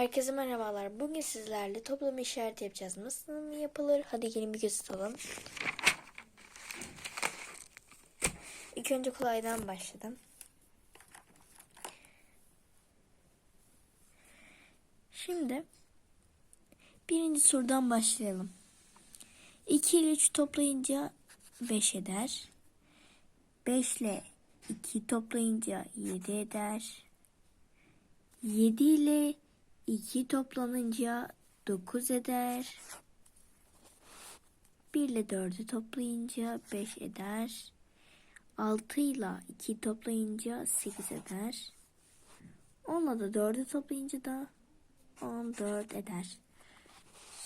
Herkese merhabalar. Bugün sizlerle toplama işareti yapacağız. Nasıl yapılır? Hadi gelin bir göz atalım. İlk önce kolaydan başladım. Şimdi birinci sorudan başlayalım. 2 ile 3 toplayınca 5 eder. 5 ile 2 toplayınca 7 eder. 7 ile 2 toplanınca 9 eder. 1 ile 4'ü toplayınca 5 eder. 6 ile 2 toplayınca 8 eder. 10 ile de 4'ü toplayınca da 14 eder.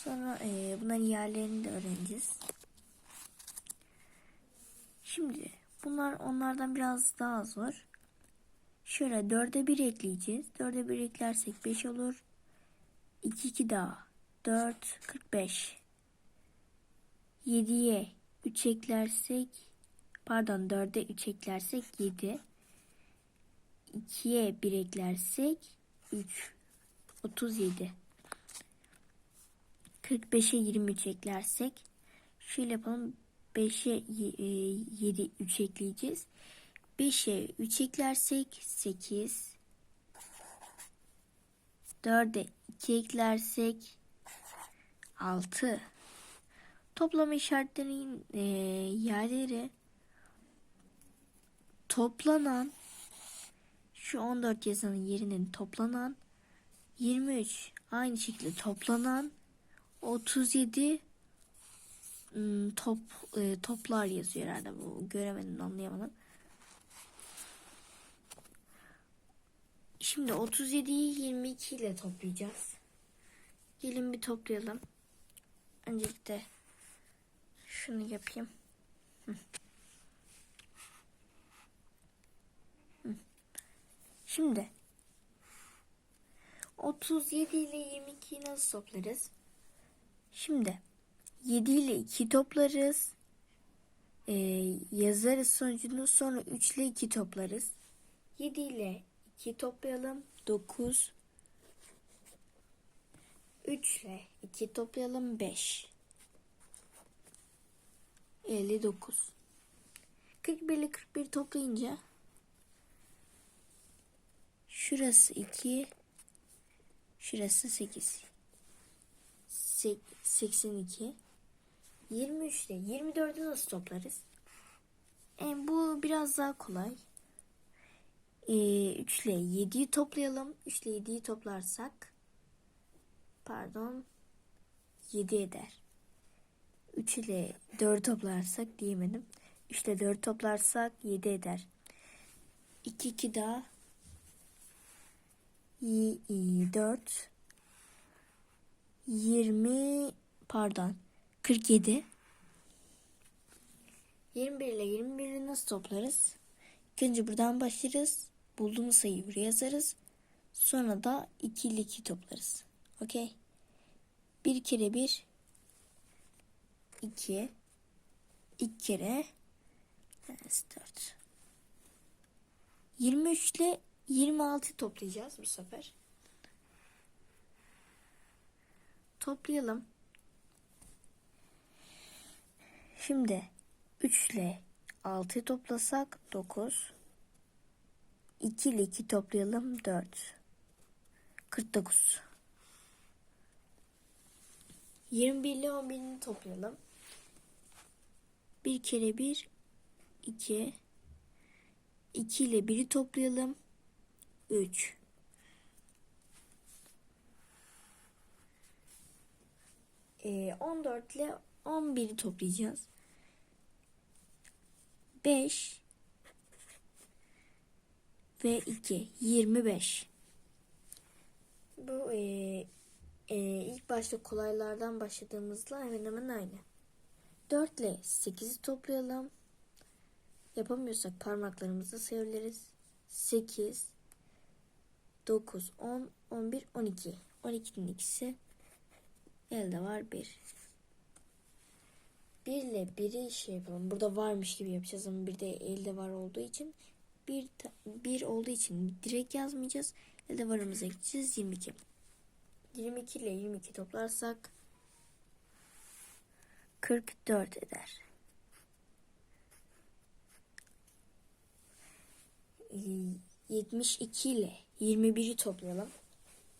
Sonra e, bunların yerlerini de öğreneceğiz. Şimdi bunlar onlardan biraz daha zor. Şöyle 4'e 1 ekleyeceğiz. 4'e 1 eklersek 5 olur. 2 2 daha. 4 45. 7'ye 3 eklersek pardon 4'e 3 eklersek 7. 2'ye 1 eklersek 3 37. 45'e 23 eklersek şöyle yapalım 5'e 7 3 ekleyeceğiz. 5'e 3 eklersek 8. 4'e 2 eklersek 6. Toplama işaretlerinin e, yerleri toplanan şu 14 yazanın yerinin toplanan 23 aynı şekilde toplanan 37 ım, top e, toplar yazıyor herhalde bu göremedim anlayamadım. Şimdi 37'yi 22 ile toplayacağız. Gelin bir toplayalım. Öncelikle şunu yapayım. Şimdi 37 ile 22'yi nasıl toplarız? Şimdi 7 ile 2 toplarız. Ee, yazarız sonucunu sonra 3 ile 2 toplarız. 7 ile 2 toplayalım. 9. 3 ile 2 toplayalım. 5. 59. 41 ile 41 toplayınca şurası 2 şurası 8. 82 23 ile 24'ü nasıl toplarız? E, bu biraz daha kolay. E, 3 ile 7'yi toplayalım. 3 ile 7'yi toplarsak pardon 7 eder. 3 ile 4 toplarsak diyemedim. 3 ile 4 toplarsak 7 eder. 2 2 daha 4 20 pardon 47 21 ile 21'i nasıl toplarız? İlk önce buradan başlarız. Bulduğumuz sayıyı buraya yazarız. Sonra da 2 ile 2 toplarız. Okey. 1 kere 1 2 2 kere 4 23 ile 26 toplayacağız bu sefer. Toplayalım. Şimdi 3 ile 6 toplasak 9. 2 ile 2 toplayalım 4. 49. 21 ile 11'ini toplayalım. 1 kere 1 2 2 ile 1'i toplayalım. 3 Ee, 14 ile 11'i toplayacağız. 5 ve 2 25. Bu e, e, ilk başta kolaylardan başladığımızla hemen hemen aynı. 4 ile 8'i toplayalım. Yapamıyorsak parmaklarımızla sayabiliriz. 8 9 10 11 12. 12'nin ikisi elde var 1. 1 ile 1'i şey yapalım. Burada varmış gibi yapacağız ama bir de elde var olduğu için bir, bir olduğu için direkt yazmayacağız. Elde varımıza gideceğiz 22. 22 ile 22 toplarsak 44 eder. Ee, 72 ile 21'i toplayalım.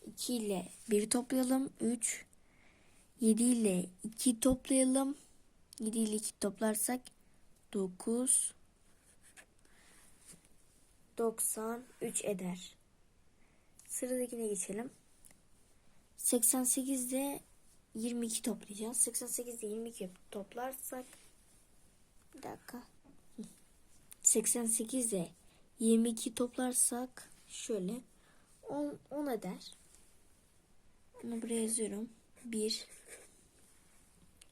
2 ile 1 toplayalım. 3 7 ile 2 toplayalım. 7 ile 2 toplarsak 9 93 eder. Sıradakine geçelim. 88 ile 22 toplayacağız. 88 ile 22 toplarsak bir dakika. Hı. 88 ile 22 toplarsak şöyle 10, 10 eder. Bunu buraya yazıyorum. 1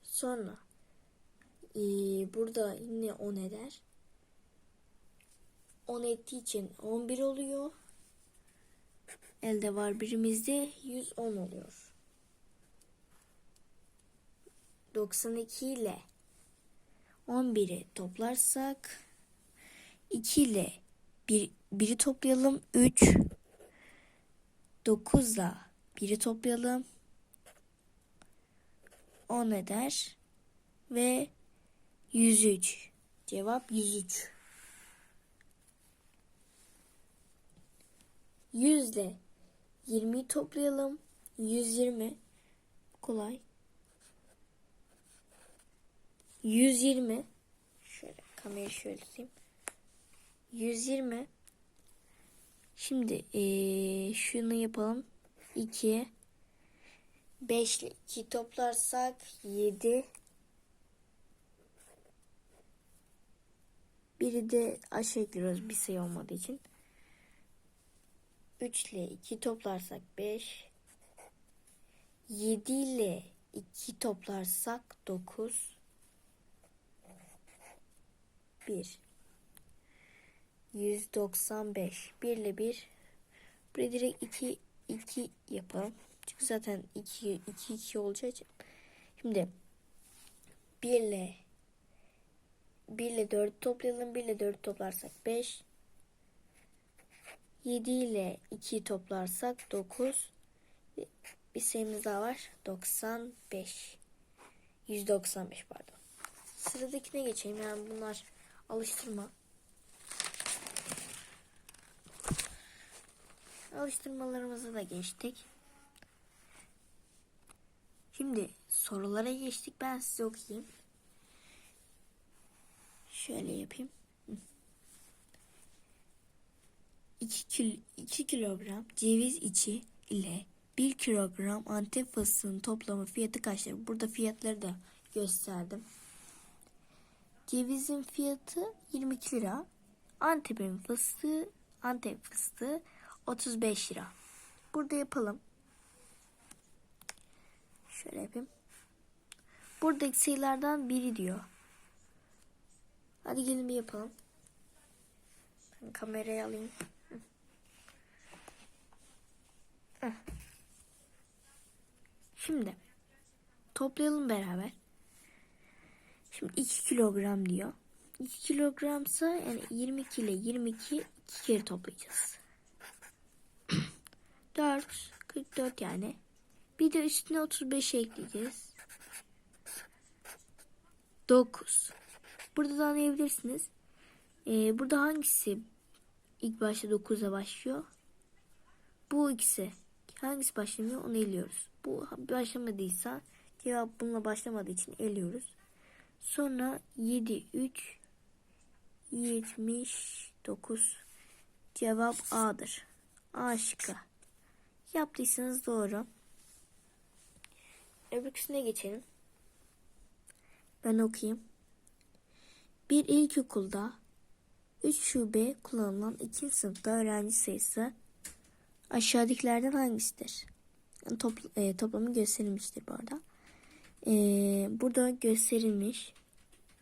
Sonra ee, burada yine 10 eder. 10 ettiği için 11 oluyor. Elde var birimizde 110 oluyor. 92 ile 11'i toplarsak 2 ile 1, 1'i toplayalım 3 9 ile 1'i toplayalım 10 eder ve 103 cevap 103 100 ile 20'yi toplayalım 120 kolay. 120 şöyle kamerayı şöyle tutayım. 120 şimdi ee, şunu yapalım. 2 5 ile 2 toplarsak 7 biri de aşağı ekliyoruz bir sayı olmadığı için 3 ile 2 toplarsak 5 7 ile 2 toplarsak 9 1 195 1 ile 1 buraya direkt 2 2 yapalım. Çünkü zaten 2 2 2 olacağı için. Şimdi 1 ile 1 ile 4 toplayalım. 1 ile 4 toplarsak 5. 7 ile 2 toplarsak 9. Bir sayımız daha var. 95. 195 pardon. Sıradakine geçelim. Yani bunlar alıştırma. Alıştırmalarımıza da geçtik. Şimdi sorulara geçtik. Ben size okuyayım. Şöyle yapayım. 2, kil 2 kilogram ceviz içi ile 1 kilogram antep fıstığının toplamı fiyatı kaçtır? Burada fiyatları da gösterdim. Cevizin fiyatı 22 lira. Antep'in fıstığı, Antep fıstığı 35 lira. Burada yapalım. Şöyle yapayım. Buradaki sayılardan biri diyor. Hadi gelin bir yapalım. Ben kamerayı alayım. Şimdi toplayalım beraber. Şimdi 2 kilogram diyor. 2 kilogramsa yani 22 ile 22 iki kere toplayacağız. 4 44 yani. Bir de üstüne 35 ekleyeceğiz. 9. Burada da anlayabilirsiniz. Ee, burada hangisi ilk başta 9'a başlıyor? Bu ikisi. Hangisi başlamıyor onu eliyoruz. Bu başlamadıysa cevap bununla başlamadığı için eliyoruz. Sonra 7, 3, 79. Cevap A'dır. A şıkkı. Yaptıysanız doğru. Öbürküsüne geçelim. Ben okuyayım. Bir ilkokulda 3 şube kullanılan 2 sınıfta öğrenci sayısı aşağıdakilerden hangisidir? Yani e, toplamı gösterilmiştir bu arada. E, burada gösterilmiş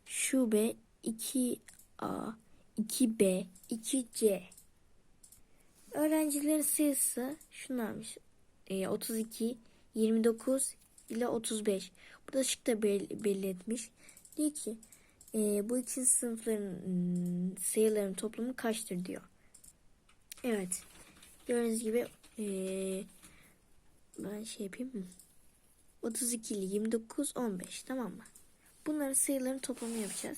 şube 2A, 2B, 2C. Öğrencilerin sayısı şunlarmış. E, 32, 29 ile 35. Burada şıkta belli, belli etmiş. Diyor ki e, bu iki sınıfların ıı, sayıların toplamı kaçtır diyor. Evet. Gördüğünüz gibi e, ben şey yapayım mı? 32 ile 29, 15 tamam mı? Bunların sayıların toplamını yapacağız.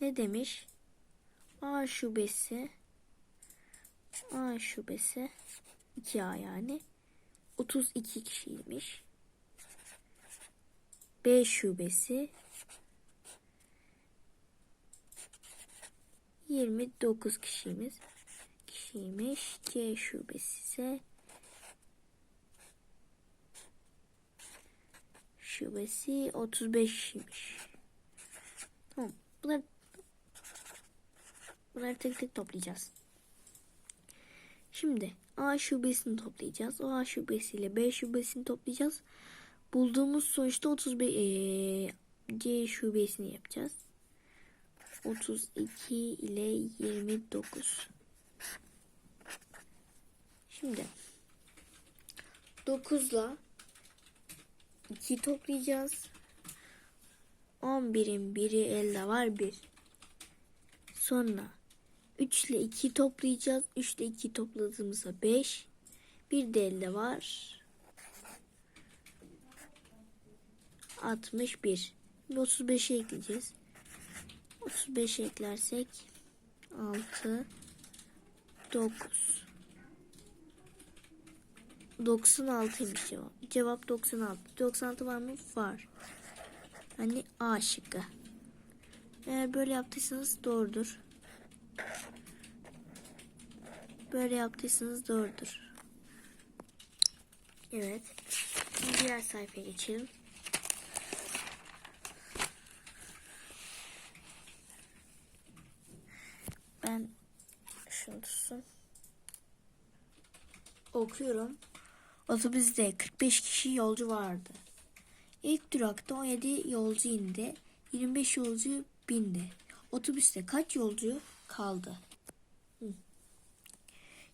Ne demiş? A şubesi A şubesi 2A yani 32 kişiymiş. B şubesi 29 kişimiz kişiymiş. C şubesi ise şubesi 35 kişiymiş. Tamam. Bunları, bunları tek tek toplayacağız. Şimdi A şubesini toplayacağız. O A şubesiyle B şubesini toplayacağız. Bulduğumuz sonuçta 35 eee, C şubesini yapacağız. 32 ile 29. Şimdi 9 ile 2 toplayacağız. 11'in biri elde var 1. Sonra 3 ile 2 toplayacağız. 3 ile 2 topladığımızda 5. Bir de elde var. 61. Şimdi 35'e ekleyeceğiz. 35 eklersek 6 9 96'ymış cevap. Cevap 96. 96 var mı? Var. Hani A şıkkı. Eğer böyle yaptıysanız doğrudur. Böyle yaptıysanız doğrudur. Evet. Şimdi diğer sayfaya geçelim. Ben şunu tutsun. Okuyorum. Otobüste 45 kişi yolcu vardı. İlk durakta 17 yolcu indi. 25 yolcu bindi. Otobüste kaç yolcu kaldı?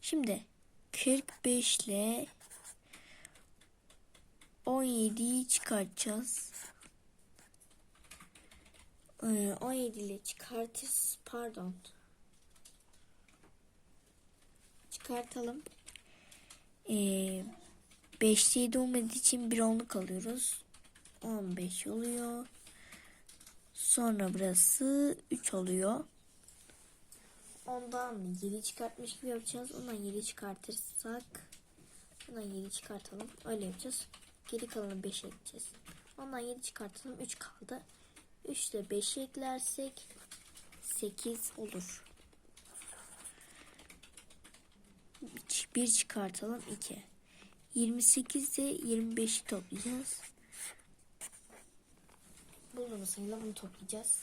Şimdi 45 ile 17'yi çıkartacağız. Ee, 17 ile çıkartırız. Pardon. Çıkartalım. Ee, 5'te 7 olmadığı için bir onluk alıyoruz. 15 oluyor. Sonra burası 3 oluyor. Ondan 7 çıkartmış gibi yapacağız. Ondan 7 çıkartırsak ondan 7 çıkartalım. Öyle yapacağız. Geri kalanı 5 ekleyeceğiz. Ondan 7 çıkartalım. 3 kaldı. 3 ile 5 eklersek 8 olur. 1 çıkartalım 2. 28 ile 25'i toplayacağız. Bulduğumuz sayıyla bunu toplayacağız.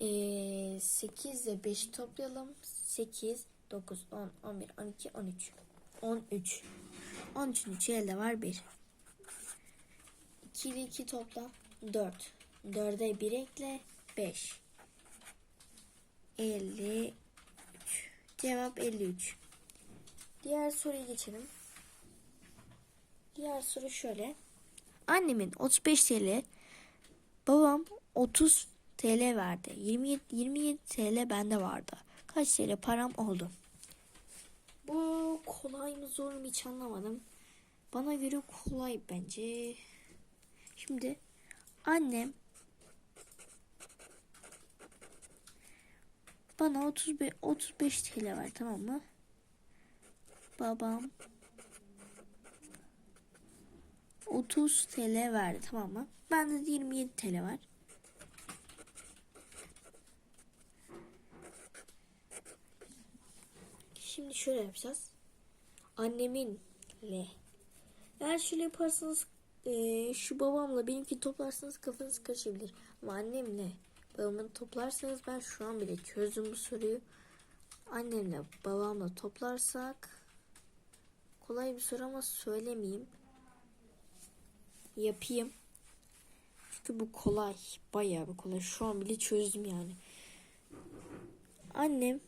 Ee, 8 ile 5'i toplayalım. 8, 9, 10, 11, 12, 13. 13. 13'ün 3'ü elde var 1. 2 ile 2 topla 4. 4'e 1 ekle 5. 53. Cevap 53. Diğer soruya geçelim. Diğer soru şöyle. Annemin 35 TL, babam 30 TL verdi. 27, 27 TL bende vardı. Kaç TL param oldu? Bu kolay mı zor mu hiç anlamadım. Bana göre kolay bence. Şimdi annem bana 35, 35 TL ver tamam mı? Babam 30 TL verdi tamam mı? Bende de 27 TL var. Şimdi şöyle yapacağız. Anneminle. Eğer şöyle yaparsanız eee, şu babamla benimki toplarsanız kafanız karışabilir. Ama annemle babamı toplarsanız ben şu an bile çözdüm bu soruyu. Annemle babamla toplarsak kolay bir soru ama söylemeyeyim. Yapayım. Çünkü bu kolay. Bayağı bir kolay. Şu an bile çözdüm yani. Annem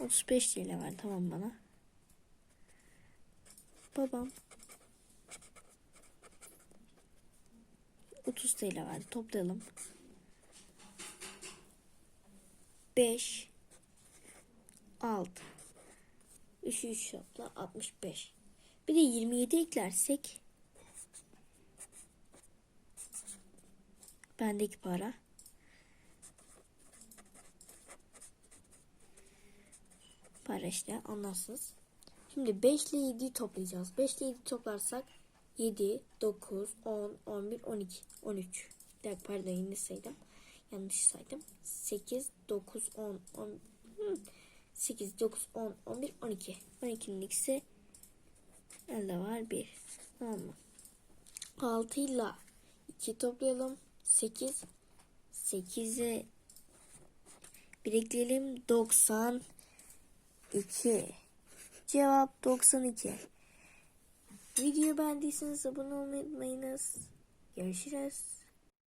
35 TL ver tamam bana. Babam 30 TL verdi. Toplayalım. 5 6 3'ü 3 topla 65. Bir de 27 eklersek bendeki para para işte anlarsınız. Şimdi 5 ile 7'yi toplayacağız. 5 ile 7 toplarsak 7, 9, 10, 11, 12, 13. Bir dakika pardon yine saydım. Yanlış saydım. 8, 9, 10, 10, hmm. 8, 9, 10, 11, 12. 12'nin ikisi elde var 1. Tamam mı? 6 ile 2 toplayalım. 8. 8'e bir ekleyelim. 92. Cevap 92. Videoyu beğendiyseniz abone olmayı unutmayınız. Görüşürüz.